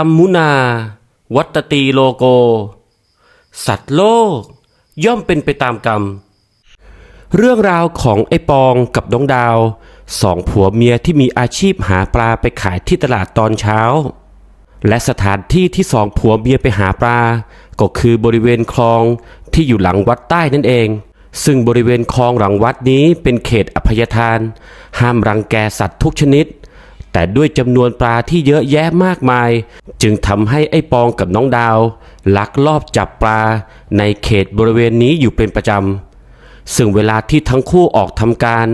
รมมุนา วัตตีโลโก สัตว์โลก ย่อมเป็นไปตามกรรม เรื่องราวของไอปองกับน้องดาวสองผัวเมียที่มีอาชีพหาปลาไปขายที่ตลาดตอนเช้า และสถานที่ที่สองผัวเมียไปหาปลา ก็คือบริเวณคลองที่อยู่หลังวัดใต้นั่นเอง ซึ่งบริเวณคลองหลังวัดนี้เป็นเขตอภัยทาน ห้ามรังแกสัตว์ทุกชนิด แต่ด้วยจำนวนปลาที่เยอะแยะมากมาย จึงทำให้ไอ้ปองกับน้องดาว ลักลอบจับปลาในเขตบริเวณนี้อยู่เป็นประจำ ซึ่งเวลาที่ทั้งคู่ออกทำการ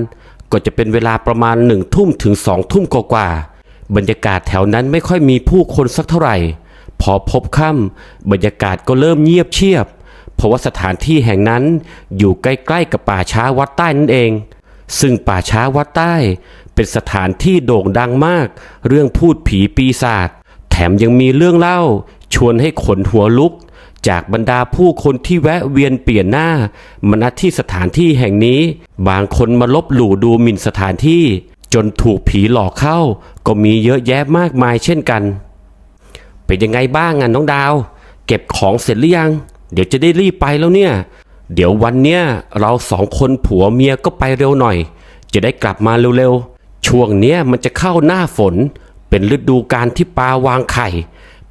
ก็จะเป็นเวลาประมาณหนึ่งทุ่มถึงสองทุ่มกว่าๆบรรยากาศแถวนั้นไม่ค่อยมีผู้คนสักเท่าไหร่ พอพบค่ำบรรยากาศก็เริ่มเงียบเชียบ เพราะว่าสถานที่แห่งนั้นอยู่ใกล้ๆกับป่าช้าวัดใต้นั่นเองซึ่งป่าช้าวัดใต้ เป็นสถานที่โด่งดังมาก เรื่องพูดผีปีศาจแถมยังมีเรื่องเล่า ชวนให้ขนหัวลุก จากบรรดาผู้คนที่แวะเวียนเปลี่ยนหน้ามาณที่สถานที่แห่งนี้ บางคนมาลบหลู่ดูหมิ่นสถานที่ จนถูกผีหลอกเข้า ก็มีเยอะแยะมากมายเช่นกัน เป็นยังไงบ้างอะน้องดาว เก็บของเสร็จหรือยัง เดี๋ยวจะได้รีบไปแล้วเนี่ย เดี๋ยววันเนี้ยเราสองคนผัวเมียก็ไปเร็วหน่อย จะได้กลับมาเร็วๆ ช่วงเนี้ยมันจะเข้าหน้าฝน เป็นฤดูการที่ปลาวางไข่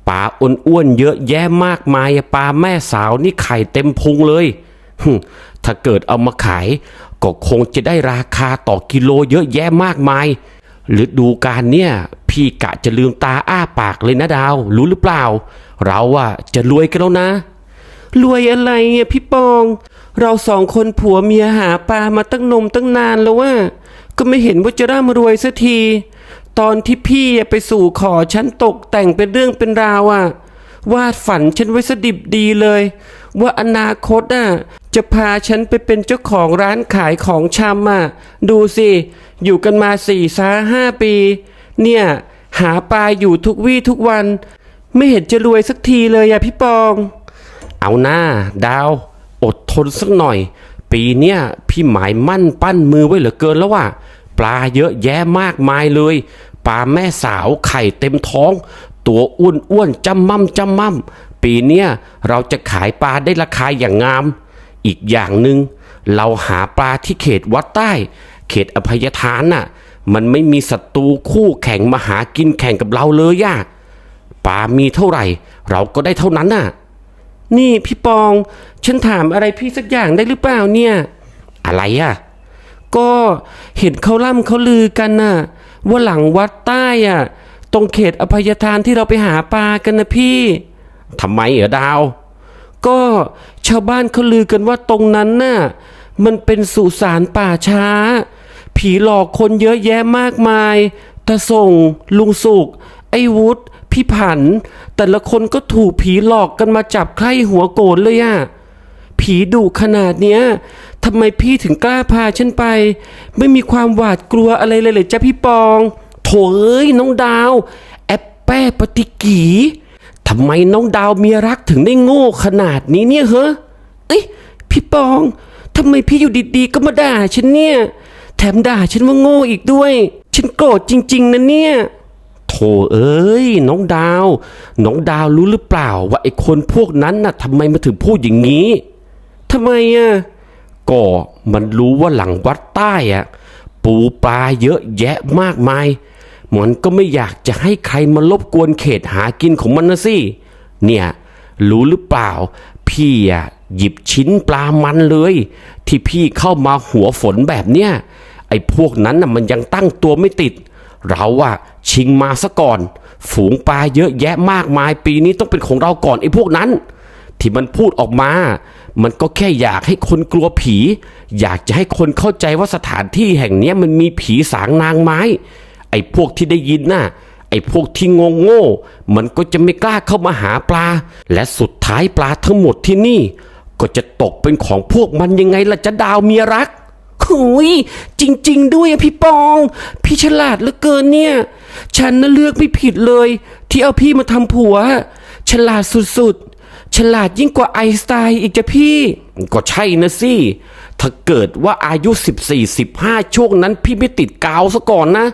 ปลาอ้วนๆเยอะแยะมากมายปลาแม่สาวนี่ไข่เต็มพุงเลยถ้าเกิดเอามาขาย ก็คงจะได้ราคาต่อกิโลเยอะแยะมากมายฤดูการเนี่ย พี่กะจะลืมตาอ้าปากเลยนะดาว รู้หรือเปล่า เราอะจะรวยกันแล้วนะ รวยอะไรเนี่ยพี่ปอง เราสองคนผัวเมียหาปลามาตั้งนมตั้งนานแล้วว่า ก็ไม่เห็นว่าจะร่ำรวยสักที ตอนที่พี่ไปสู่ขอฉันตกแต่งเป็นเรื่องเป็นราวอะวาดฝันฉันไว้สดิบดีเลย ว่าอนาคตอะจะพาฉันไปเป็นเจ้าของร้านขายของชำอะดูสิ อยู่กันมาสี่สาห้าปี เนี่ย หาปลาอยู่ทุกวี่ทุกวัน ไม่เห็นจะรวยสักทีเลยอะพี่ปอง เอาหน้า ดาว อดทนสักหน่อย ปีเนี้ยพี่หมายมั่นปั้นมือไว้เหลือเกินแล้วว่า ปลาเยอะแยะมากมายเลย ปลาแม่สาวไข่เต็มท้อง ตัวอ้วนอ้วนจำมั่มจำมั่มปีเนี้ยเราจะขายปลาได้ราคาอย่างงาม อีกอย่างหนึ่งเราหาปลาที่เขตวัดใต้ เขตอภัยทานน่ะ มันไม่มีศัตรูคู่แข่งมาหากินแข่งกับเราเลยย่ะปลามีเท่าไหร่ เราก็ได้เท่านั้นน่ะ นี่พี่ปอง ฉันถามอะไรพี่สักอย่างได้หรือเปล่าเนี่ย อะไรอะ ก็เห็นเขาล่ำเขาลือกันน่ะ ว่าหลังวัดใต้อะ ตรงเขตอภัยทานที่เราไปหาปลากันนะพี่ทำไมเหรอดาว ก็ชาวบ้านเขาลือกันว่าตรงนั้นน่ะ มันเป็นสุสานป่าช้า ผีหลอกคนเยอะแยะมากมายตาส่ง ลุงสุก ไอ้วุฒพี่ผัน แต่ละคนก็ถูกผีหลอกกันมาจับไข้หัวโกรธเลยอะผีดุขนาดเนี้ย ทำไมพี่ถึงกล้าพาฉันไป ไม่มีความหวาดกลัวอะไรเลยเลยจ้ะพี่ปอง โถเอ้ยน้องดาว แอปแป้ปฏิกีทำไมน้องดาวเมียรักถึงได้โง่ขนาดนี้เนี่ยเหรอเอ้ยพี่ปองทำไมพี่อยู่ดีๆก็มาด่าฉันเนี่ยแถมด่าฉันว่าโง่อีกด้วย ฉันโกรธจริง ๆนะเนี่ยโถเอ้ยน้องดาว น้องดาวรู้หรือเปล่าว่าไอ้คนพวกนั้นน่ะทำไมมาถึงพูดอย่างนี้ทำไมอะ ก็มันรู้ว่าหลังวัดใต้อะปูปลาเยอะแยะมากมาย มันก็ไม่อยากจะให้ใครมารบกวนเขตหากินของมันนะสิ เนี่ยรู้หรือเปล่า พี่อะหยิบชิ้นปลามันเลย ที่พี่เข้ามาหัวฝนแบบเนี้ยไอ้พวกนั้นน่ะมันยังตั้งตัวไม่ติด เราอะชิงมาซะก่อน ฝูงปลาเยอะแยะมากมายปีนี้ต้องเป็นของเราก่อนไอ้พวกนั้น ที่มันพูดออกมา มันก็แค่อยากให้คนกลัวผี อยากจะให้คนเข้าใจว่าสถานที่แห่งนี้มันมีผีสางนางไม้ ไอ้พวกที่ได้ยินน่ะไอ้พวกที่งงโง่ มันก็จะไม่กล้าเข้ามาหาปลา และสุดท้ายปลาทั้งหมดที่นี่ ก็จะตกเป็นของพวกมันยังไงล่ะจะดาวเมียรักหุยจริง ๆ ด้วยพี่ปอง พี่ฉลาดเหลือเกินเนี่ย ฉันน่ะเลือกไม่ผิดเลย ที่เอาพี่มาทำผัว ฉลาดสุดๆ ฉลาดยิ่งกว่าไอน์สไตน์อีกจ้ะพี่ ก็ใช่นะสิ ถ้าเกิดว่าอายุ 14-15 ช่วงนั้นพี่ไม่ติดกาวซะก่อนนะ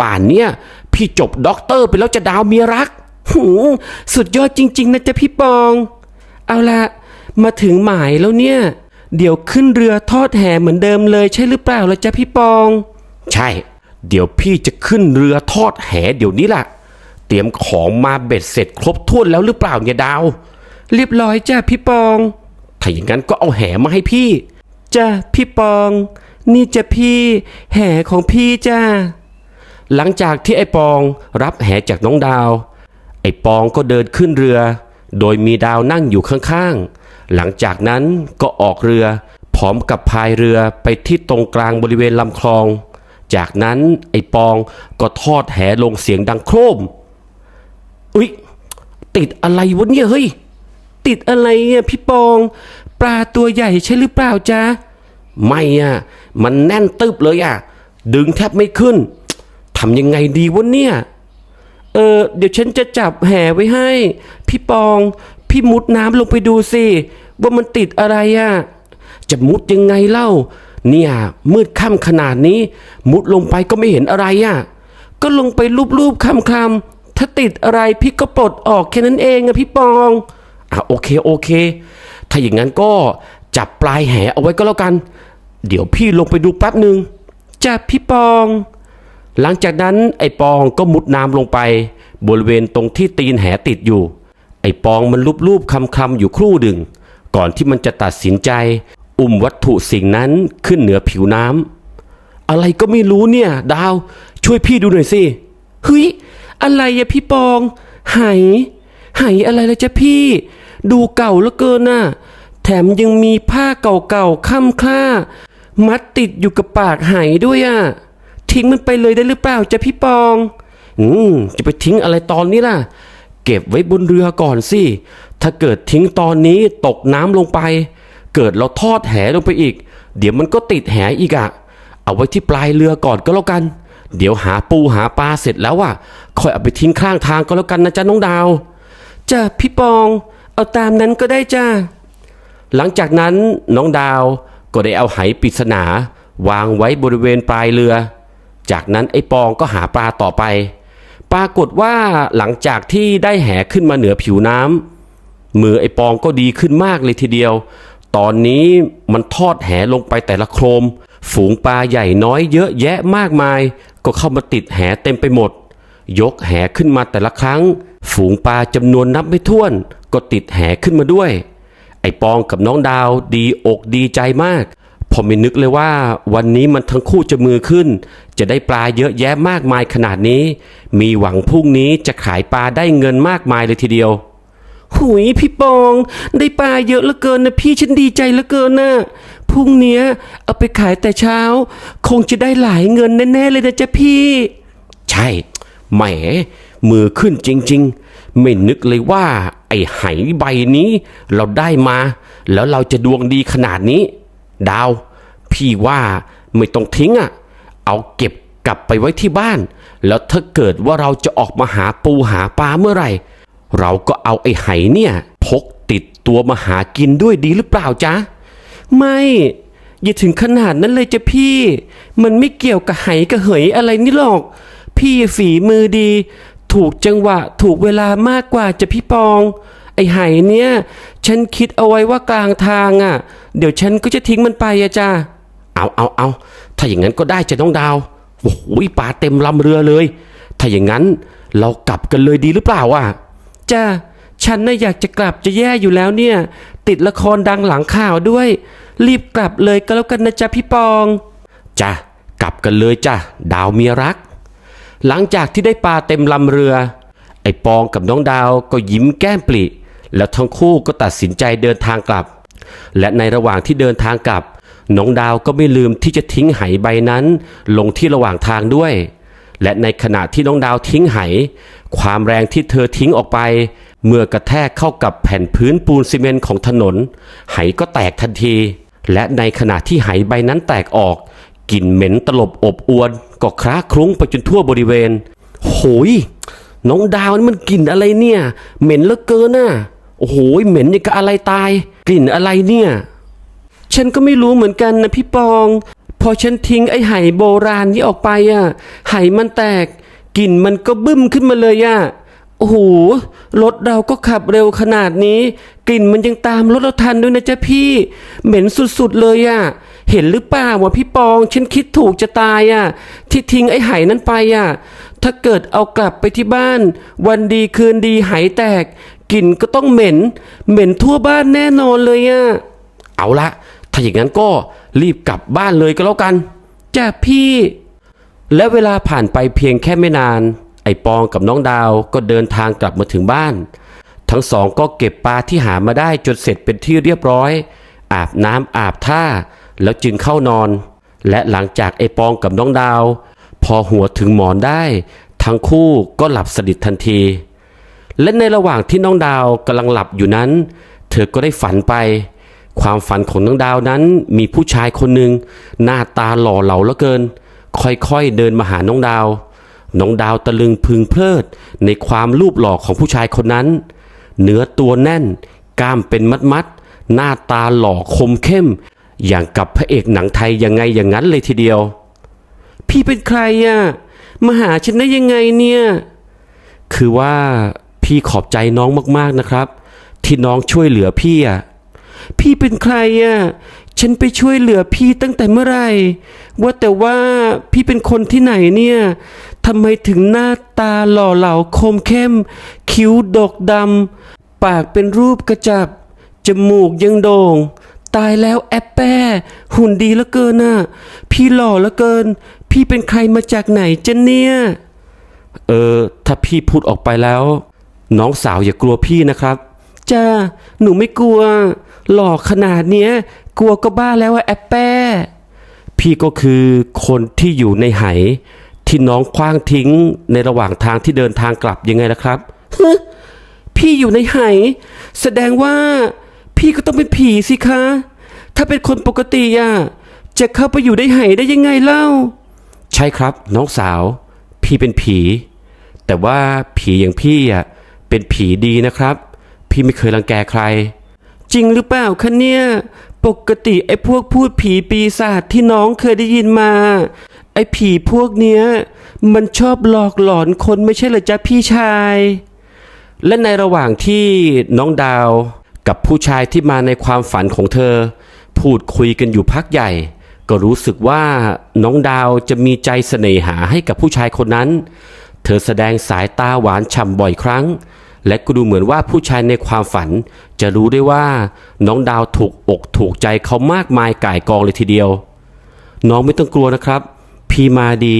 ป่านเนี้ยพี่จบด็อกเตอร์ไปแล้วจะดาวเมียรักหืมสุดยอดจริง ๆ นะจ๊ะพี่ปอง เอาละมาถึงหมายแล้วเนี่ย เดี๋ยวขึ้นเรือทอดแห่เหมือนเดิมเลยใช่หรือเปล่าล่ะจ๊ะพี่ปอง ใช่ เดี๋ยวพี่จะขึ้นเรือทอดแหเดี๋ยวนี้ล่ะ เตรียมของมาเบ็ดเสร็จครบถ้วนแล้วหรือเปล่าเนี่ยดาว เรียบร้อยจ้ะพี่ปอง ถ้าอย่างนั้นก็เอาแหมาให้พี่ จ้ะพี่ปอง นี่จะพี่แห่ของพี่จ้า หลังจากที่ไอ้ปองรับแหจากน้องดาว ไอ้ปองก็เดินขึ้นเรือ โดยมีดาวนั่งอยู่ข้างๆ หลังจากนั้นก็ออกเรือ พร้อมกับพายเรือไปที่ตรงกลางบริเวณลำคลอง จากนั้นไอ้ปองก็ทอดแหลงเสียงดังโครมอุ๊ยติดอะไรวะเนี่ยเฮ้ย ติดอะไรอะพี่ปอง ปลาตัวใหญ่ใช่หรือเปล่าจ๊ะ ไม่อะ มันแน่นตึบเลยอะ ดึงแทบไม่ขึ้นทำยังไงดีวะเนี่ย เออ เดี๋ยวฉันจะจับแห่ไว้ให้ พี่ปอง พี่มุดน้ำลงไปดูสิ ว่ามันติดอะไรอะ จะมุดยังไงเล่า เนี่ย มืดค่ำขนาดนี้ มุดลงไปก็ไม่เห็นอะไรอะ ก็ลงไปรูปๆคำๆถ้าติดอะไรพี่ก็ปลดออกแค่นั้นเองอะพี่ปอง อะโอเคโอเค ถ้าอย่างนั้นก็จับปลายแหเอาไว้ก็แล้วกัน เดี๋ยวพี่ลงไปดูแป๊บหนึ่งจับพี่ปอง หลังจากนั้นไอ้ปองก็มุดน้ำลงไป บริเวณตรงที่ตีนแหติดอยู่ ไอ้ปองมันลูบๆคำๆอยู่ครู่หนึ่ง ก่อนที่มันจะตัดสินใจ อุ้มวัตถุสิ่งนั้นขึ้นเหนือผิวน้ำอะไรก็ไม่รู้เนี่ย ดาว ช่วยพี่ดูหน่อยสิเฮ้ยอะไรอะพี่ปองไหไหอะไรละจ๊ะพี่ ดูเก่าเหลือเกินน่ะ แถมยังมีผ้าเก่าๆค่ำคล้า มัดติดอยู่กับปากไหด้วยอะทิ้งมันไปเลยได้หรือเปล่าจ๊ะพี่ปอง อืม จะไปทิ้งอะไรตอนนี้ล่ะ เก็บไว้บนเรือก่อนสิ ถ้าเกิดทิ้งตอนนี้ตกน้ำลงไป เกิดเราทอดแหลงไปอีก เดี๋ยวมันก็ติดแหอีกอะเอาไว้ที่ปลายเรือก่อนก็แล้วกันเดี๋ยวหาปูหาปลาเสร็จแล้วอะค่อยเอาไปทิ้งข้างทางก็แล้วกันนะจ๊ะน้องดาวจ้ะพี่ปอง เอาตามนั้นก็ได้จ้า หลังจากนั้นน้องดาวก็ได้เอาไหปริศนาวางไว้บริเวณปลายเรือ จากนั้นไอ้ปองก็หาปลาต่อไป ปรากฏว่าหลังจากที่ได้แหขึ้นมาเหนือผิวน้ำมือไอ้ปองก็ดีขึ้นมากเลยทีเดียว ตอนนี้มันทอดแหลงไปแต่ละโครม ฝูงปลาใหญ่น้อยเยอะแยะมากมาย ก็เข้ามาติดแหเต็มไปหมด ยกแหขึ้นมาแต่ละครั้ง ฝูงปลาจำนวนนับไม่ถ้วน ก็ติดแหขึ้นมาด้วย ไอ้ปองกับน้องดาวดีอกดีใจมากพอไม่นึกเลยว่า วันนี้มันทั้งคู่จะมือขึ้น จะได้ปลาเยอะแยะมากมายขนาดนี้ มีหวังพรุ่งนี้จะขายปลาได้เงินมากมายเลยทีเดียว หุยพี่ปอง ได้ปลาเยอะเหลือเกินนะพี่ฉันดีใจเหลือเกินนะพรุ่งเนี้ยเอาไปขายแต่เช้า คงจะได้หลายเงินแน่ๆเลยนะจ๊ะพี่ ใช่ แหม มือขึ้นจริง ๆ ไม่นึกเลยว่า อ้ไหใบนี้ เราได้มา แล้วเราจะดวงดีขนาดนี้ ดาว พี่ว่าไม่ต้องทิ้งอะ เอาเก็บกลับไปไว้ที่บ้าน แล้วถ้าเกิดว่าเราจะออกมาหาปูหาปลาเมื่อไหร่ เราก็เอาไอ้ไหเนี่ย พกติดตัวมาหากินด้วยดีหรือเปล่าจ๊ะ ไม่อย่าถึงขนาดนั้นเลยจ้ะพี่ มันไม่เกี่ยวกับไหกับเหยอะไรนี่หรอก พี่ฝีมือดี ถูกจังหวะ ถูกเวลามากกว่าจะพี่ปอง ไอ้ไหเนี่ย ฉันคิดเอาไว้ว่ากลางทางอะ เดี๋ยวฉันก็จะทิ้งมันไปอะจ้าเอาเอาเอาถ้าอย่างนั้นก็ได้จะน้องดาวโอ้โหปลาเต็มลำเรือเลย ถ้าอย่างนั้นเรากลับกันเลยดีหรือเปล่าอะจ้าฉันน่ะอยากจะกลับจะแย่อยู่แล้วเนี่ย ติดละครดังหลังข่าวด้วย รีบกลับเลยก็แล้วกันนะจ๊ะพี่ปองจ้ะกลับกันเลยจ้ะดาวเมียรัก หลังจากที่ได้ปลาเต็มลำเรือ ไอ้ปองกับน้องดาวก็ยิ้มแก้มปริแล้วทั้งคู่ก็ตัดสินใจเดินทางกลับ และในระหว่างที่เดินทางกลับ น้องดาวก็ไม่ลืมที่จะทิ้งไหใบนั้น ลงที่ระหว่างทางด้วย และในขณะที่น้องดาวทิ้งไห ความแรงที่เธอทิ้งออกไป เมื่อกระแทกเข้ากับแผ่นพื้นปูนซีเมนต์ของถนน ไหก็แตกทันที และในขณะที่ไหใบนั้นแตกออก กลิ่นเหม็นตลบอบอวนก็คล้าคลุ้งไปจนทั่วบริเวณ โหย น้องดาวนี่มันกลิ่นอะไรเนี่ย เหม็นเหลือเกินน่ะ โอ้โห เหม็นอย่างกับอะไรตาย กลิ่นอะไรเนี่ย ฉันก็ไม่รู้เหมือนกันนะพี่ปอง พอฉันทิ้งไอ้ไหโบราณนี้ออกไปอะ ไหมันแตก กลิ่นมันก็บึ้มขึ้นมาเลยอะ โอ้โห รถเราก็ขับเร็วขนาดนี้ กลิ่นมันยังตามรถเราทันด้วยนะจ๊ะพี่ เหม็นสุดๆเลยอะ่ะ เห็นหรือเปล่าว่าพี่ปอง ฉันคิดถูกจะตายอะ่ะ ที่ทิ้งไอ้ไหนั้นไปอะ่ะ ถ้าเกิดเอากลับไปที่บ้าน วันดีคืนดีไหแตกกลิ่นก็ต้องเหม็น เหม็นทั่วบ้านแน่นอนเลยอะ่ะ เอาละ ถ้าอย่างนั้นก็รีบกลับบ้านเลยก็แล้วกันจ้ะพี่ และเวลาผ่านไปเพียงแค่ไม่นาน ไอ้ปองกับน้องดาวก็เดินทางกลับมาถึงบ้าน ทั้งสองก็เก็บปลาที่หามาได้จนเสร็จเป็นที่เรียบร้อย อาบน้ำอาบท่า แล้วจึงเข้านอน และหลังจากไอปองกับน้องดาว พอหัวถึงหมอนได้ ทั้งคู่ก็หลับสนิททันที และในระหว่างที่น้องดาวกำลังหลับอยู่นั้น เธอก็ได้ฝันไป ความฝันของน้องดาวนั้นมีผู้ชายคนหนึ่งหน้าตาหล่อเหลาเหลือเกิน ค่อยๆเดินมาหาน้องดาวน้องดาวตะลึงพึงเพลิดในความรูปหล่อของผู้ชายคนนั้น เนื้อตัวแน่น กล้ามเป็นมัดๆหน้าตาหล่อคมเข้ม อย่างกับพระเอกหนังไทยยังไงอย่างนั้นเลยทีเดียว พี่เป็นใครอะมาหาฉันได้ยังไงเนี่ย คือว่าพี่ขอบใจน้องมากๆนะครับ ที่น้องช่วยเหลือพี่อะพี่เป็นใครอะฉันไปช่วยเหลือพี่ตั้งแต่เมื่อไหร่ ว่าแต่ว่าพี่เป็นคนที่ไหนเนี่ยทำไมถึงหน้าตาหล่อเหลาคมเข้ม คิ้วดกดำปากเป็นรูปกระจับ จมูกยังโด่ง ตายแล้วแอปแป้หุ่นดีเหลือเกินน่ะ พี่หล่อเหลือเกิน พี่เป็นใครมาจากไหนจ๊ะเนี่ย เออ ถ้าพี่พูดออกไปแล้ว น้องสาวอย่ากลัวพี่นะครับจ้าหนูไม่กลัว หลอกขนาดเนี้ย กลัวก็บ้าแล้วอะแอปแป้ พี่ก็คือคนที่อยู่ในไหที่น้องคว้างทิ้งในระหว่างทางที่เดินทางกลับยังไงล่ะครับฮึพี่อยู่ในไหแสดงว่า พี่ก็ต้องเป็นผีสิคะ ถ้าเป็นคนปกติอะจะเข้าไปอยู่ในไหได้ยังไงเล่า ใช่ครับ น้องสาว พี่เป็นผี แต่ว่าผีอย่างพี่อะเป็นผีดีนะครับ พี่ไม่เคยรังแกใคร จริงหรือเปล่าคะเนี่ย ปกติไอ้พวกพูดผีปีศาจที่น้องเคยได้ยินมา ไอ้ผีพวกเนี้ย มันชอบหลอกหลอนคนไม่ใช่เหรอจ๊ะพี่ชาย และในระหว่างที่น้องดาว กับผู้ชายที่มาในความฝันของเธอ พูดคุยกันอยู่พักใหญ่ ก็รู้สึกว่าน้องดาวจะมีใจเสน่หาให้กับผู้ชายคนนั้น เธอแสดงสายตาหวานฉ่ำบ่อยครั้ง และก็ดูเหมือนว่าผู้ชายในความฝัน จะรู้ได้ว่าน้องดาวถูกอกถูกใจเขามากมายก่ายกองเลยทีเดียว น้องไม่ต้องกลัวนะครับ พี่มาดี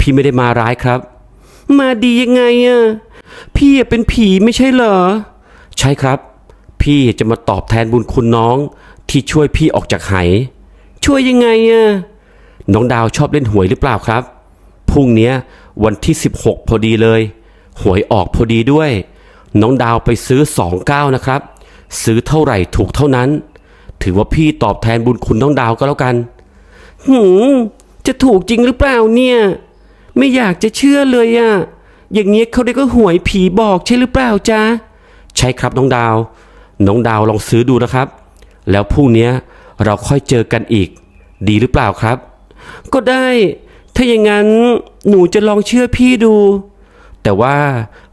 พี่ไม่ได้มาร้ายครับ มาดียังไงอะพี่อะเป็นผีไม่ใช่เหรอ ใช่ครับ พี่จะมาตอบแทนบุญคุณน้องที่ช่วยพี่ออกจากไหช่วยยังไงอะน้องดาวชอบเล่นหวยหรือเปล่าครับ พรุ่งนี้วันที่ 16 พอดีเลย หวยออกพอดีด้วย น้องดาวไปซื้อ 29 นะครับ ซื้อเท่าไหร่ถูกเท่านั้น ถือว่าพี่ตอบแทนบุญคุณน้องดาวก็แล้วกัน หืมจะถูกจริงหรือเปล่าเนี่ย ไม่อยากจะเชื่อเลยอะอย่างเงี้ยเขาเรียกว่าหวยผีบอกใช่หรือเปล่าจ๊ะ ใช่ครับน้องดาว น้องดาวลองซื้อดูนะครับ แล้วพรุ่งนี้เราค่อยเจอกันอีก ดีหรือเปล่าครับ ก็ได้ ถ้าอย่างนั้นหนูจะลองเชื่อพี่ดู แต่ว่า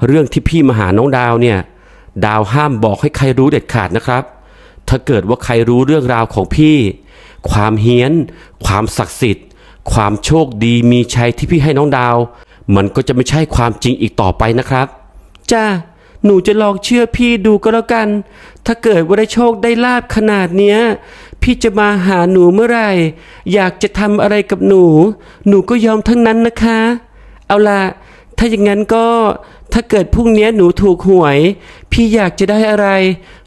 เรื่องที่พี่มาหาน้องดาวเนี่ย ดาวห้ามบอกให้ใครรู้เด็ดขาดนะครับ ถ้าเกิดว่าใครรู้เรื่องราวของพี่ ความเฮี้ยน ความศักดิ์สิทธิ์ ความโชคดีมีชัยที่พี่ให้น้องดาว มันก็จะไม่ใช่ความจริงอีกต่อไปนะครับ จ้า หนูจะลองเชื่อพี่ดูก็แล้วกัน ถ้าเกิดว่าได้โชคได้ลาบขนาดเนี้ย พี่จะมาหาหนูเมื่อไหร่ อยากจะทำอะไรกับหนู หนูก็ยอมทั้งนั้นนะคะ เอาล่ะ ถ้าอย่างนั้นก็ถ้าเกิดพรุ่งนี้หนูถูกหวย พี่อยากจะได้อะไร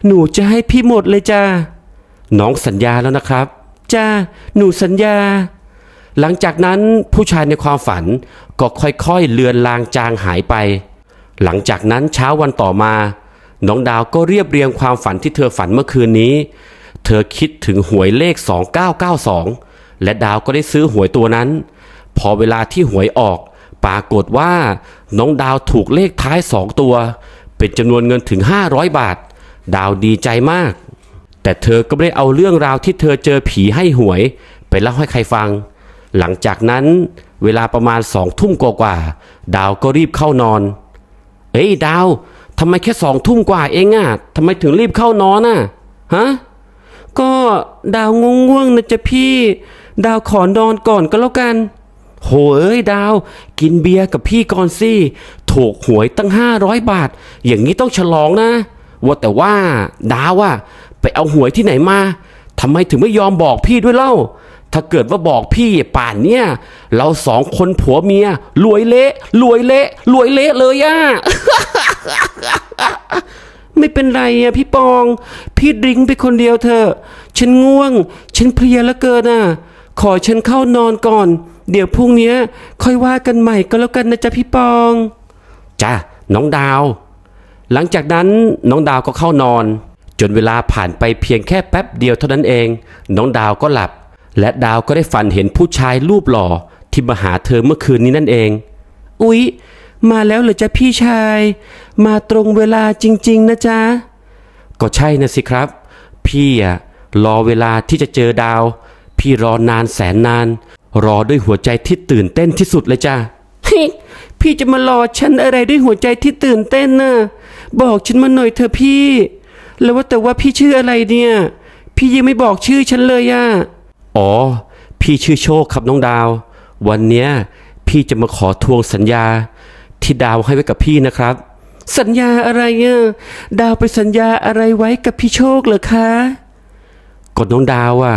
หนูจะให้พี่หมดเลยจ้าน้องสัญญาแล้วนะครับ จ้า หนูสัญญา หลังจากนั้นผู้ชายในความฝันก็ค่อยๆเลือนลางจางหายไป หลังจากนั้นเช้าวันต่อมา น้องดาวก็เรียบเรียงความฝันที่เธอฝันเมื่อคืนนี้ เธอคิดถึงหวยเลข 2992 และดาวก็ได้ซื้อหวยตัวนั้น พอเวลาที่หวยออก ปรากฏว่า น้องดาวถูกเลขท้าย 2 ตัว เป็นจำนวนเงินถึง 500 บาท ดาวดีใจมาก แต่เธอก็ไม่ได้เอาเรื่องราวที่เธอเจอผีให้หวย ไปเล่าให้ใครฟัง หลังจากนั้น เวลาประมาณสองทุ่มกว่าๆดาวก็รีบเข้านอน เอ้ยดาวทำไมแค่สองทุ่มกว่าเองอะทำไมถึงรีบเข้านอนอะฮะก็ดาวง่วงๆนะจ๊ะพี่ ดาวขอนอนก่อนก็แล้วกัน โหเอ้ยดาว กินเบียร์กับพี่ก่อนสิถูกหวยตั้งห้าร้อยบาท อย่างนี้ต้องฉลองนะ ว่าแต่ว่า ดาวอะไปเอาหวยที่ไหนมาทำไมถึงไม่ยอมบอกพี่ด้วยเล่า ถ้าเกิดว่าบอกพี่ป่านเนี่ย เราสองคนผัวเมียรวยเละรวยเละรวยเละเลยอะไม่เป็นไรอะพี่ปอง พี่ดริงไปคนเดียวเถอะ ฉันง่วง ฉันเพลียเหลือเกินอะขอฉันเข้านอนก่อน เดี๋ยวพรุ่งนี้ค่อยว่ากันใหม่ก็แล้วกันนะจ๊ะพี่ปองจ้ะน้องดาว หลังจากนั้นน้องดาวก็เข้านอน จนเวลาผ่านไปเพียงแค่แป๊บเดียวเท่านั้นเอง น้องดาวก็หลับ และดาวก็ได้ฝันเห็นผู้ชายรูปหล่อที่มาหาเธอเมื่อคืนนี้นั่นเอง อุ๊ย มาแล้วเหรอจ๊ะพี่ชาย มาตรงเวลาจริง ๆ นะจ๊ะ ก็ใช่นะสิครับ พี่อะรอเวลาที่จะเจอดาว พี่รอนานแสนนาน รอด้วยหัวใจที่ตื่นเต้นที่สุดเลยจ้ะพี่จะมารอฉันอะไรด้วยหัวใจที่ตื่นเต้นน่ะบอกฉันมาหน่อยเถอะพี่ แล้วว่าแต่ว่าพี่ชื่ออะไรเนี่ย พี่ยังไม่บอกชื่อฉันเลยอะ อ๋อ พี่ชื่อโชคครับน้องดาว วันเนี้ยพี่จะมาขอทวงสัญญา ที่ดาวให้ไว้กับพี่นะครับ สัญญาอะไรอะดาวไปสัญญาอะไรไว้กับพี่โชคเหรอคะก็น้องดาวอะ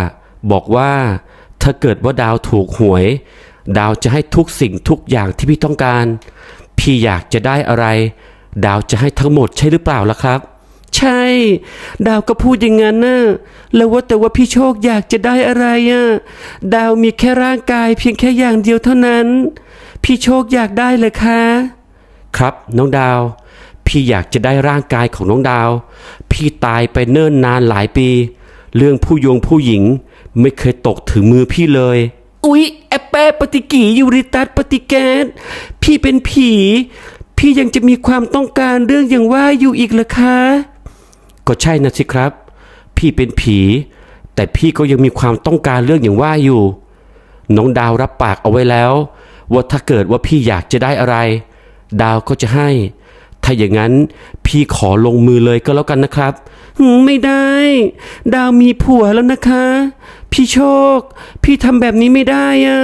บอกว่าถ้าเกิดว่าดาวถูกหวย ดาวจะให้ทุกสิ่งทุกอย่างที่พี่ต้องการ พี่อยากจะได้อะไร ดาวจะให้ทั้งหมดใช่หรือเปล่าล่ะครับ ใช่ ดาวก็พูดอย่างนั้นนะแล้วว่าแต่ว่าพี่โชคอยากจะได้อะไรอะดาวมีแค่ร่างกายเพียงแค่อย่างเดียวเท่านั้น พี่โชคอยากได้เลยคะ ครับน้องดาว พี่อยากจะได้ร่างกายของน้องดาว พี่ตายไปเนิ่นนานหลายปี เรื่องผู้ยงผู้หญิง ไม่เคยตกถึงมือพี่เลย อุ๊ยแอปเปปฏิกิริยูริตัสปฏิแกสพี่เป็นผี พี่ยังจะมีความต้องการเรื่องอย่างว่าอยู่อีกเหรอคะ ก็ใช่นะสิครับ พี่เป็นผี แต่พี่ก็ยังมีความต้องการเรื่องอย่างว่าอยู่ น้องดาวรับปากเอาไว้แล้ว ว่าถ้าเกิดว่าพี่อยากจะได้อะไร ดาวก็จะให้ ถ้าอย่างนั้นพี่ขอลงมือเลยก็แล้วกันนะครับไม่ได้ ดาวมีผัวแล้วนะคะ พี่โชค พี่ทำแบบนี้ไม่ได้อะ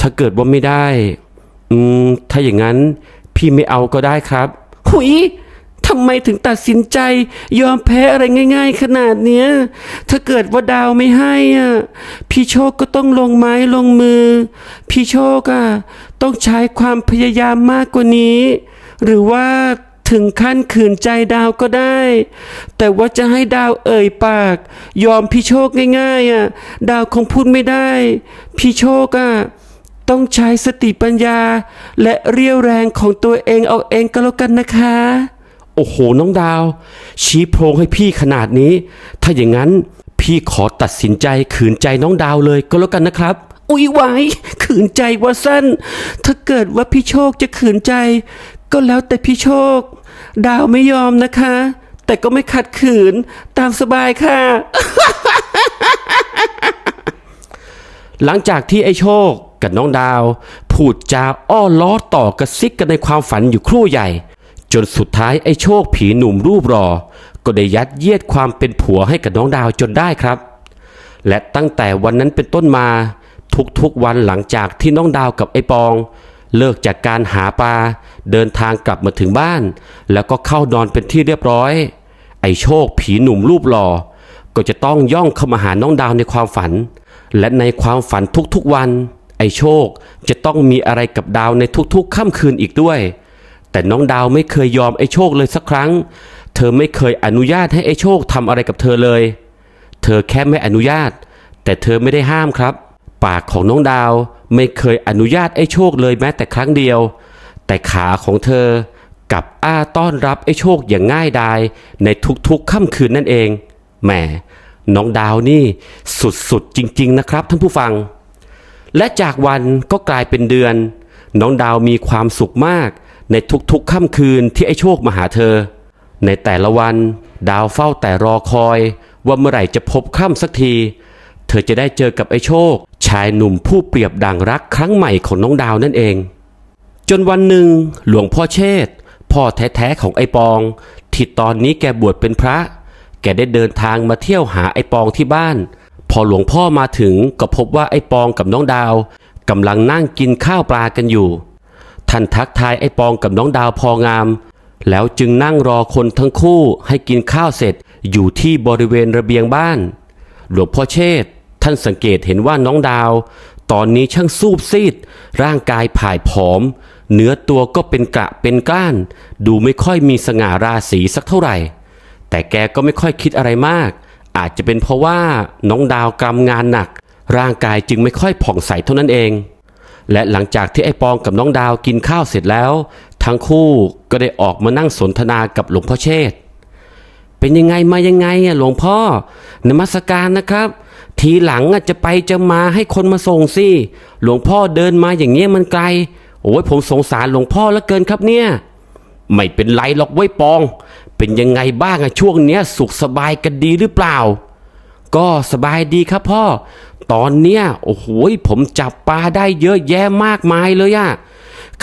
ถ้าเกิดว่าไม่ได้ อืม ถ้าอย่างนั้น พี่ไม่เอาก็ได้ครับ หุย ทำไมถึงตัดสินใจยอมแพ้อะไรง่าย ๆ ขนาดเนี้ย ถ้าเกิดว่าดาวไม่ให้อะ พี่โชคก็ต้องลงไม้ลงมือ พี่โชคอะต้องใช้ความพยายามมากกว่านี้ หรือว่าถึงขั้นขืนใจดาวก็ได้ แต่ว่าจะให้ดาวเอ่ยปาก ยอมพี่โชคง่ายๆอะ ดาวคงพูดไม่ได้ พี่โชคอะต้องใช้สติปัญญา และเรียวแรงของตัวเองเอาเองก็แล้วกันนะคะ โอ้โห น้องดาว ชี้โพรงให้พี่ขนาดนี้ ถ้าอย่างนั้นพี่ขอตัดสินใจขืนใจน้องดาวเลยก็แล้วกันนะครับ อุ๊ยไว้ขืนใจว่าสั้น ถ้าเกิดว่าพี่โชคจะขืนใจ ก็แล้วแต่พี่โชค ดาวไม่ยอมนะคะ แต่ก็ไม่ขัดขืนตามสบายค่ะ หลังจากที่ไอ้โชคกับน้องดาว พูดจาอ้อล้อต่อกระซิกกันในความฝันอยู่ครู่ใหญ่ จนสุดท้ายไอ้โชคผีหนุ่มรูปรอ ก็ได้ยัดเยียดความเป็นผัวให้กับน้องดาวจนได้ครับ และตั้งแต่วันนั้นเป็นต้นมาทุกๆวันหลังจากที่น้องดาวกับไอ้ปอง เลิกจากการหาปลาเดินทางกลับมาถึงบ้าน แล้วก็เข้านอนเป็นที่เรียบร้อย ไอ้โชคผีหนุ่มรูปหล่อ ก็จะต้องย่องเข้ามาหาน้องดาวในความฝัน และในความฝันทุกๆวัน ไอ้โชคจะต้องมีอะไรกับดาวในทุกๆค่ำคืนอีกด้วย แต่น้องดาวไม่เคยยอมไอ้โชคเลยสักครั้ง เธอไม่เคยอนุญาตให้ไอ้โชคทำอะไรกับเธอเลย เธอแค่ไม่อนุญาต แต่เธอไม่ได้ห้ามครับ ปากของน้องดาวไม่เคยอนุญาตไอ้โชคเลยแม้แต่ครั้งเดียว แต่ขาของเธอกลับอ้าต้อนรับไอ้โชคอย่างง่ายดายในทุกๆค่ำคืนนั่นเอง แหม น้องดาวนี่สุดๆจริง ๆ นะครับท่านผู้ฟัง และจากวันก็กลายเป็นเดือน น้องดาวมีความสุขมาก ในทุกๆค่ำคืนที่ไอ้โชคมาหาเธอ ในแต่ละวัน ดาวเฝ้าแต่รอคอย ว่าเมื่อไหร่จะพบค่ำสักที เธอจะได้เจอกับไอ้โชค ชายหนุ่มผู้เปรียบดังรักครั้งใหม่ของน้องดาวนั่นเอง จนวันหนึ่ง หลวงพ่อเชษ์พ่อแท้ๆของไอ้ปองที่ตอนนี้แกบวชเป็นพระ แกได้เดินทางมาเที่ยวหาไอ้ปองที่บ้าน พอหลวงพ่อมาถึงก็พบว่าไอ้ปองกับน้องดาวกำลังนั่งกินข้าวปลากันอยู่ ท่านทักทายไอ้ปองกับน้องดาวพองาม แล้วจึงนั่งรอคนทั้งคู่ให้กินข้าวเสร็จอยู่ที่บริเวณระเบียงบ้าน หลวงพ่อเชษฐ์ท่านสังเกตเห็นว่าน้องดาว ตอนนี้ช่างสูบซีด ร่างกายผายผอม เนื้อตัวก็เป็นกระเป็นก้าน ดูไม่ค่อยมีสง่าราศีสักเท่าไหร่ แต่แกก็ไม่ค่อยคิดอะไรมาก อาจจะเป็นเพราะว่าน้องดาวกำงานหนัก ร่างกายจึงไม่ค่อยผ่องใสเท่านั้นเอง และหลังจากที่ไอ้ปองกับน้องดาวกินข้าวเสร็จแล้ว ทั้งคู่ก็ได้ออกมานั่งสนทนากับหลวงพ่อเชษเป็นยังไงมายังไงอะหลวงพ่อนมัสการนะครับ ทีหลังอะจะไปจะมาให้คนมาส่งสิหลวงพ่อเดินมาอย่างเงี้ยมันไกล โอ้ยผมสงสารหลวงพ่อเหลือเกินครับเนี่ยไม่เป็นไรหรอกไว้ปอง เป็นยังไงบ้างอะช่วงเนี้ยสุขสบายกันดีหรือเปล่า ก็สบายดีครับพ่อ ตอนเนี้ยโอ้โหผมจับปลาได้เยอะแยะมากมายเลยอะ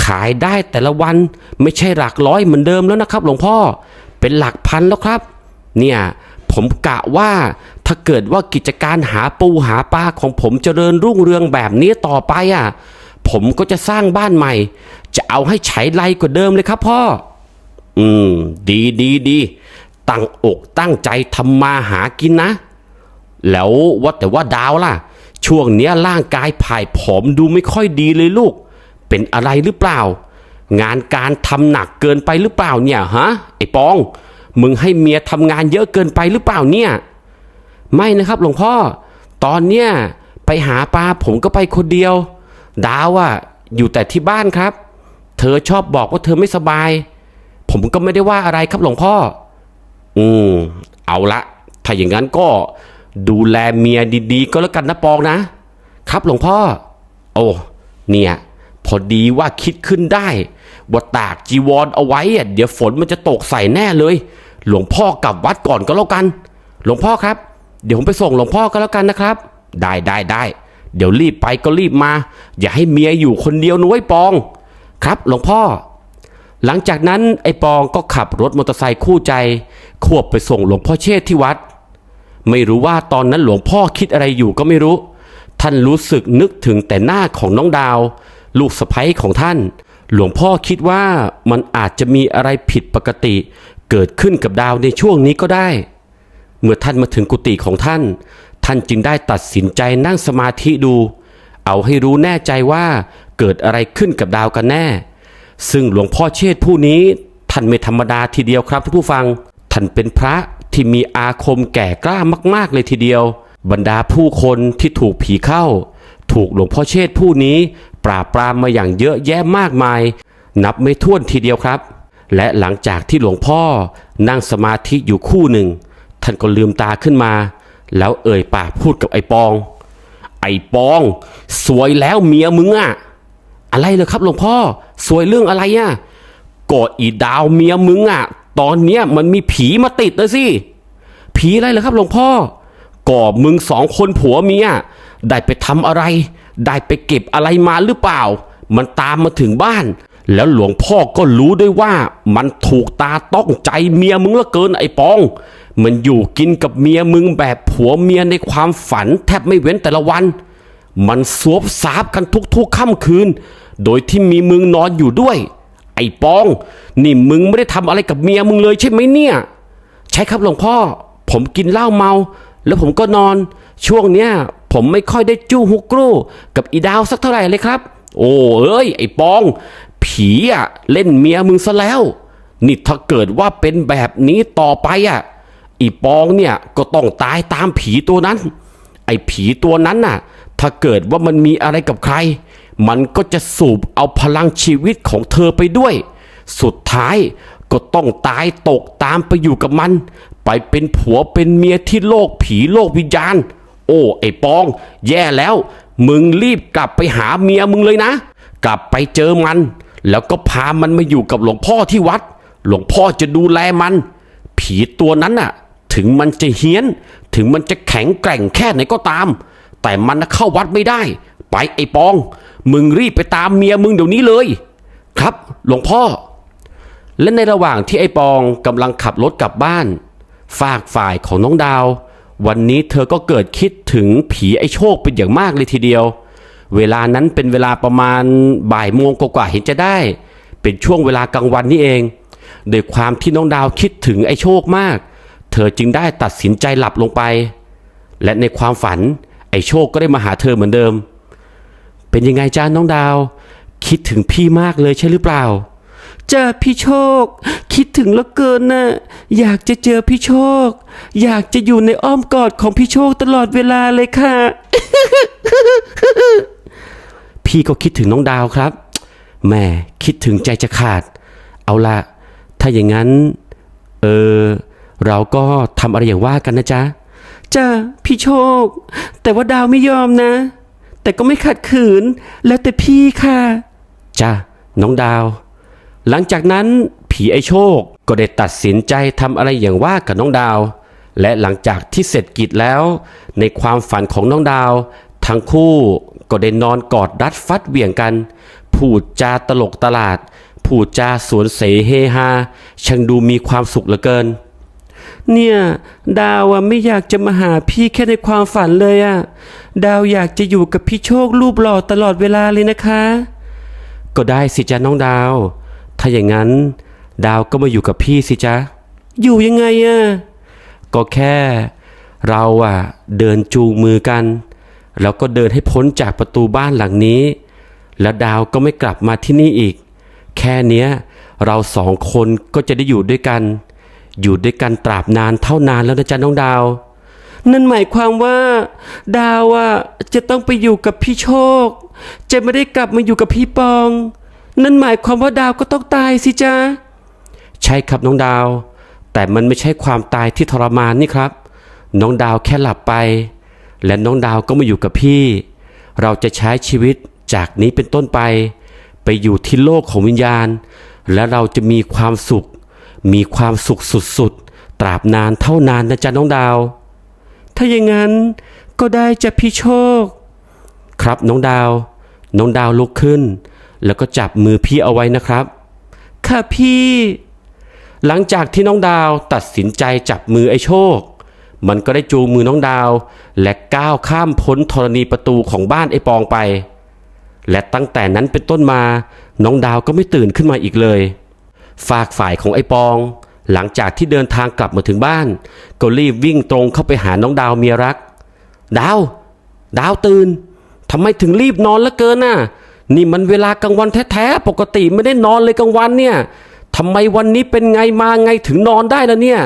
ขายได้แต่ละวันไม่ใช่หลักร้อยเหมือนเดิมแล้วนะครับ หลวงพ่อเป็นหลักพันแล้วครับ เนี่ยผมกะว่าถ้าเกิดว่ากิจการหาปูหาปลาของผมเจริญรุ่งเรืองแบบนี้ต่อไปอะผมก็จะสร้างบ้านใหม่ จะเอาให้ใช้ไรกว่าเดิมเลยครับพ่อ อืม ดีดีดีตั้งอกตั้งใจทำมาหากินนะ แล้วว่าแต่ว่าดาวล่ะ ช่วงเนี้ยร่างกายผ่ายผอมดูไม่ค่อยดีเลยลูก เป็นอะไรหรือเปล่า งานการทำหนักเกินไปหรือเปล่าเนี่ยฮะไอ้ปอง มึงให้เมียทำงานเยอะเกินไปหรือเปล่าเนี่ย ไม่นะครับหลวงพ่อ ตอนเนี้ยไปหาปลาผมก็ไปคนเดียว ดาวอะอยู่แต่ที่บ้านครับ เธอชอบบอกว่าเธอไม่สบาย ผมก็ไม่ได้ว่าอะไรครับหลวงพ่อ อืม เอาละ ถ้าอย่างนั้นก็ ดูแลเมียดีๆ ก็แล้วกันนะปองนะ ครับหลวงพ่อ โอ้เนี่ยพอดีว่าคิดขึ้นได้ว่าตากจีวรเอาไว้อะเดี๋ยวฝนมันจะตกใส่แน่เลย หลวงพ่อกลับวัดก่อนก็แล้วกัน หลวงพ่อครับ เดี๋ยวผมไปส่งหลวงพ่อก็แล้วกันนะครับ ได้ได้ได้เดี๋ยวรีบไปก็รีบมา อย่าให้เมียอยู่คนเดียวนุ้ยปอง ครับหลวงพ่อ หลังจากนั้นไอ้ปองก็ขับรถมอเตอร์ไซค์คู่ใจ ควบไปส่งหลวงพ่อเชษที่วัด ไม่รู้ว่าตอนนั้นหลวงพ่อคิดอะไรอยู่ก็ไม่รู้ ท่านรู้สึกนึกถึงแต่หน้าของน้องดาว ลูกสะใภ้ของท่าน หลวงพ่อคิดว่ามันอาจจะมีอะไรผิดปกติ เกิดขึ้นกับดาวในช่วงนี้ก็ได้ เมื่อท่านมาถึงกุฏิของท่าน ท่านจึงได้ตัดสินใจนั่งสมาธิดู เอาให้รู้แน่ใจว่าเกิดอะไรขึ้นกับดาวกันแน่ ซึ่งหลวงพ่อเชษผู้นี้ท่านไม่ธรรมดาทีเดียวครับท่านผู้ฟัง ท่านเป็นพระ ที่มีอาคมแก่กล้ามากๆเลยทีเดียว บรรดาผู้คนที่ถูกผีเข้า ถูกหลวงพ่อเชษผู้นี้ ปราบปรามมาอย่างเยอะแยะมากมาย นับไม่ถ้วนทีเดียวครับ และหลังจากที่หลวงพ่อนั่งสมาธิอยู่คู่หนึ่ง ท่านก็ลืมตาขึ้นมา แล้วเอ่ยปากพูดกับไอ้ปอง ไอ้ปอง สวยแล้วเมียมึงอะอะไรเลยครับหลวงพ่อ สวยเรื่องอะไรอะ่ะก็อีดาวเมียมึงอะ ตอนเนี้ยมันมีผีมาติดนะสิ ผีอะไรเหรอครับหลวงพ่อก็มึงสองคนผัวเมียได้ไปทำอะไร ได้ไปเก็บอะไรมาหรือเปล่า มันตามมาถึงบ้าน แล้วหลวงพ่อก็รู้ด้วยว่ามันถูกตาต้องใจเมียมึงเหลือเกินไอ้ปอง มันอยู่กินกับเมียมึงแบบผัวเมียในความฝันแทบไม่เว้นแต่ละวัน มันสวบสาบกันทุกๆค่ำคืน โดยที่มีมึงนอนอยู่ด้วย ไอ้ปอง นี่มึงไม่ได้ทำอะไรกับเมียมึงเลยใช่ไหมเนี่ย ใช่ครับหลวงพ่อ ผมกินเหล้าเมา แล้วผมก็นอน ช่วงเนี้ยผมไม่ค่อยได้จู้ฮุกกรูกับอีดาวสักเท่าไหร่เลยครับ โอ้เอ้ย ไอ้ปอง ผีอะเล่นเมียมึงซะแล้ว นี่ถ้าเกิดว่าเป็นแบบนี้ต่อไปอะอีปองเนี่ยก็ต้องตายตามผีตัวนั้น ไอ้ผีตัวนั้นน่ะ ถ้าเกิดว่ามันมีอะไรกับใคร มันก็จะสูบเอาพลังชีวิตของเธอไปด้วย สุดท้ายก็ต้องตายตกตามไปอยู่กับมัน ไปเป็นผัวเป็นเมียที่โลกผีโลกวิญญาณ โอ้ไอ้ปอง แย่แล้ว มึงรีบกลับไปหาเมียมึงเลยนะ กลับไปเจอมัน แล้วก็พามันมาอยู่กับหลวงพ่อที่วัด หลวงพ่อจะดูแลมัน ผีตัวนั้นน่ะ ถึงมันจะเฮี้ยน ถึงมันจะแข็งแกร่งแค่ไหนก็ตาม แต่มันเข้าวัดไม่ได้ ไปไอ้ปอง มึงรีบไปตามเมียมึงเดี๋ยวนี้เลย ครับ หลวงพ่อ และในระหว่างที่ไอ้ปองกำลังขับรถกลับบ้าน ฝากฝ่ายของน้องดาว วันนี้เธอก็เกิดคิดถึงผีไอ้โชคเป็นอย่างมากเลยทีเดียว เวลานั้นเป็นเวลาประมาณบ่ายโมงกว่าๆเห็นจะได้ เป็นช่วงเวลากลางวันนี่เองโดยความที่น้องดาวคิดถึงไอ้โชคมาก เธอจึงได้ตัดสินใจหลับลงไป และในความฝันไอ้โชคก็ได้มาหาเธอเหมือนเดิม เป็นยังไงจ้าน้องดาว คิดถึงพี่มากเลยใช่หรือเปล่าจ้าพี่โชค คิดถึงเหลือเกินนะอยากจะเจอพี่โชค อยากจะอยู่ในอ้อมกอดของพี่โชคตลอดเวลาเลยค่ะ พี่ก็คิดถึงน้องดาวครับแหม่คิดถึงใจจะขาด เอาละถ้าอย่างนั้น เออ เราก็ทำอะไรอย่างว่ากันนะจ๊ะจ้าพี่โชค แต่ว่าดาวไม่ยอมนะ แต่ก็ไม่ขัดขืน แล้วแต่พี่ค่ะ จ้าน้องดาว หลังจากนั้นผีไอโชคก็ได้ตัดสินใจทำอะไรอย่างว่ากับน้องดาว และหลังจากที่เสร็จกิจแล้ว ในความฝันของน้องดาว ทั้งคู่ก็ได้นอนกอดรัดฟัดเหวี่ยงกัน พูดจาตลกตลาด พูดจาสวนเสเฮฮาช่างดูมีความสุขเหลือเกิน เนี่ย ดาวอะไม่อยากจะมาหาพี่แค่ในความฝันเลยอะดาวอยากจะอยู่กับพี่โชครูปหล่อตลอดเวลาเลยนะคะ ก็ได้สิจ๊ะน้องดาว ถ้าอย่างนั้น ดาวก็มาอยู่กับพี่สิจ๊ะ อยู่ยังไงอะก็แค่ เราอะเดินจูงมือกัน แล้วก็เดินให้พ้นจากประตูบ้านหลังนี้ แล้วดาวก็ไม่กลับมาที่นี่อีก แค่เนี้ยเราสองคนก็จะได้อยู่ด้วยกัน อยู่ด้วยกันตราบนานเท่านานแล้วนะจ๊ะน้องดาว นั่นหมายความว่า ดาวอะจะต้องไปอยู่กับพี่โชค จะไม่ได้กลับมาอยู่กับพี่ปอง นั่นหมายความว่าดาวก็ต้องตายสิจ๊ะใช่ครับน้องดาว แต่มันไม่ใช่ความตายที่ทรมานนี่ครับ น้องดาวแค่หลับไป และน้องดาวก็มาอยู่กับพี่ เราจะใช้ชีวิตจากนี้เป็นต้นไป ไปอยู่ที่โลกของวิญญาณ และเราจะมีความสุข มีความสุขสุดๆ ตราบนานเท่านานนะจ๊ะน้องดาว ถ้าอย่างนั้นก็ได้จะพี่โชค ครับน้องดาว น้องดาวลุกขึ้น แล้วก็จับมือพี่เอาไว้นะครับ ค่ะพี่ หลังจากที่น้องดาวตัดสินใจจับมือไอ้โชค มันก็ได้จูงมือน้องดาว และก้าวข้ามพ้นธรณีประตูของบ้านไอ้ปองไป และตั้งแต่นั้นเป็นต้นมา น้องดาวก็ไม่ตื่นขึ้นมาอีกเลย ฝากฝ่ายของไอ้ปอง หลังจากที่เดินทางกลับมาถึงบ้าน ก็รีบวิ่งตรงเข้าไปหาน้องดาวเมียรัก ดาว ดาวตื่นทำไมถึงรีบนอนเหลือเกินน่ะ นี่มันเวลากลางวันแท้ๆ ปกติไม่ได้นอนเลยกลางวันเนี่ยทำไมวันนี้เป็นไงมาไงถึงนอนได้ล่ะเนี่ย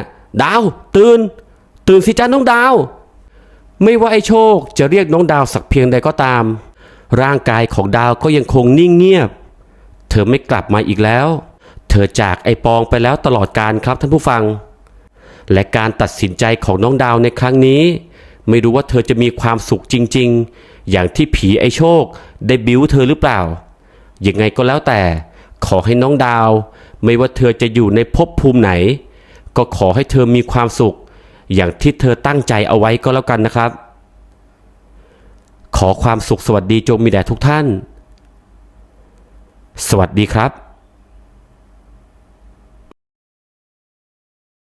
ดาว ตื่น ตื่นสิจ้าน้องดาว ไม่ว่าไอ้โชคจะเรียกน้องดาวสักเพียงใดก็ตาม ร่างกายของดาวก็ยังคงนิ่งเงียบ เธอไม่กลับมาอีกแล้ว อจากไอ้ปองไปแล้วตลอดการครับท่านผู้ฟัง และการตัดสินใจของน้องดาวในครั้งนี้ ไม่รู้ว่าเธอจะมีความสุขจริง ๆ อย่างที่ผีไอ้โชค ได้บิ้วเธอหรือเปล่า ยังไงก็แล้วแต่ ขอให้น้องดาว ไม่ว่าเธอจะอยู่ในภพภูมิไหน ก็ขอให้เธอมีความสุข อย่างที่เธอตั้งใจเอาไว้ก็แล้วกันนะครับ ขอความสุขสวัสดีจงมีแด่ทุกท่าน สวัสดีครับ